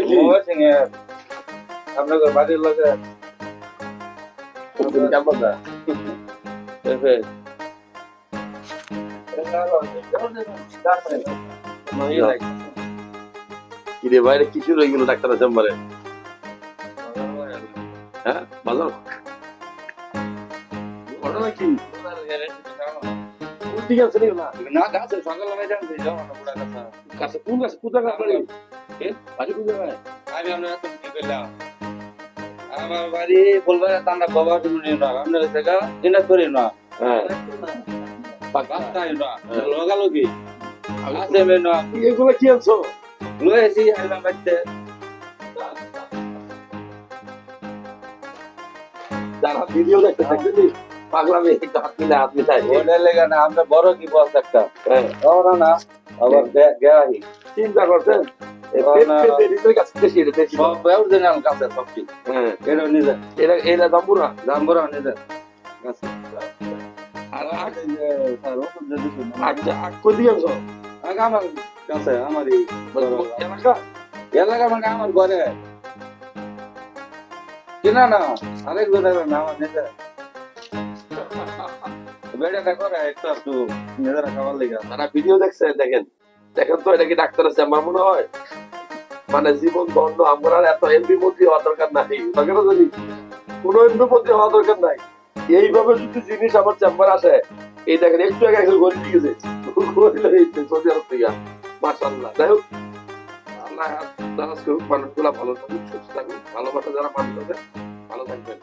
কি? ময়মনসিংহে আপনাদের বাড়ির লোকে। কি রে বাইরে গেল ডাক্তারের চেম্বারে হ্যাঁ বাজার ঘটনা কি? দিকে আছে না না গাছে সকালে আমি জানছি যাও না বুড়া কথা কাছে কোন গাছে কোথায় গাছ বাড়ি এ বাড়ি কোন জায়গায় আমি আপনার এত কি করলাম আমার বাড়ি বলবে তান্ডা বাবা তুমি নিও না আপনার জায়গা দিনা করি না হ্যাঁ। রাস্তায় না লগালগি আছে মে না এগুলো কি আনছো লয়েছি আইলাম বাড়িতে যারা ভিডিও দেখতে দেখতে পাগলামি একটু হাত মিলে হাত মিলাই ওটা লেগে না আমরা বড় কি বস একটা? হ্যাঁ। ওরা না আবার গেরাহি। চিন্তা করছেন? এটা হ্যাঁ। দাম্বুরা। জাম্বুরা নিজে। গাছে। আর আগ স্যার ওষুধ যদি শুনুন আগ কোন দিকে আনছো আগে আমার কাছে আমার মানে আমার ঘরে। কিনা না আরেক জনের না আমার নিজে দেখেন। তো এটা কি ডাক্তারের চেম্বার মনে হয়? মানে জীবন আমরা এত এমপি হওয়ার দরকার নাই। কোনো এমপি হওয়ার দরকার নাই, এইভাবে যদি জিনিস আমার চেম্বার আসে, এই দেখেন, একটু আগে একজন মানুষগুলা ভালো থাকুক সুস্থ থাকুক ভালোবাসা যারা মানুষ আছে ভালো থাকবেন।